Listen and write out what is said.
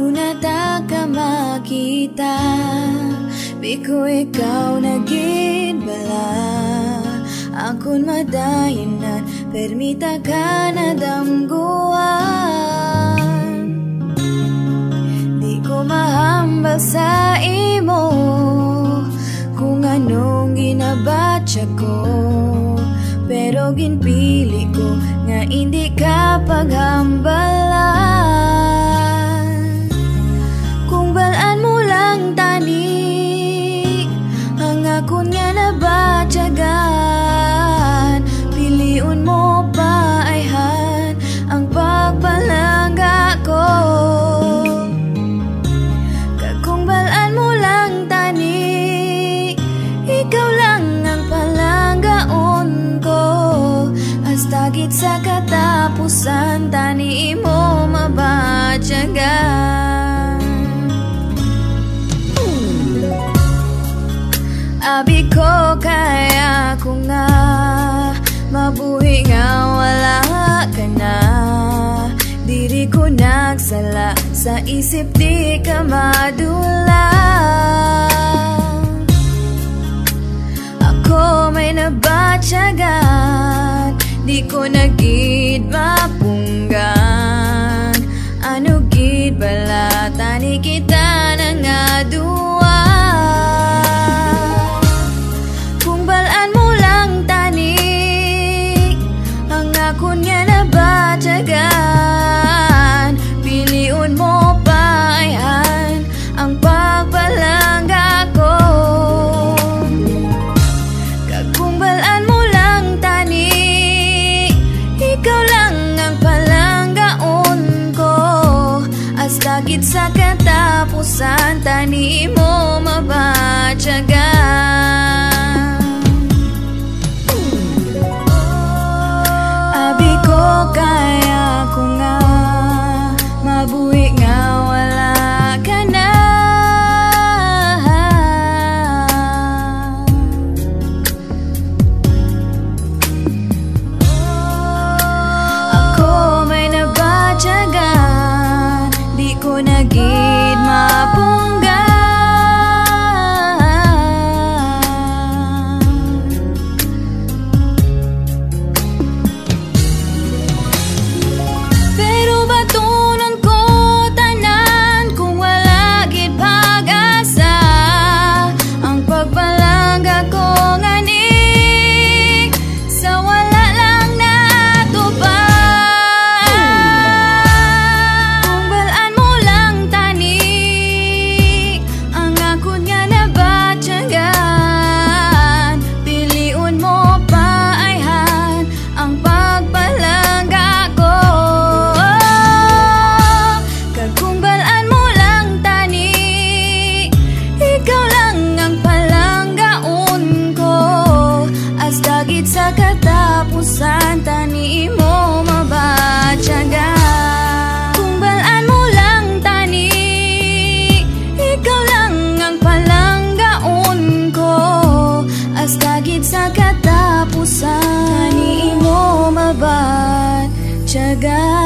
unata ka makita. Biko ikaw naging bala. Akon madayan at permita ka na damguan. Di ko mahambal sa imo. Kung anong ginabatya ko Pero ginpili ko nga hindi ka paghambal. Di nga wala ka na. Diri ko nagsala Sa isip di ka madula. santa ni mo mabatyaga Abi ko kaya ko nga Mabuhi nga wala ka na. Ako may nabatyagan Di ko naging mà bố surga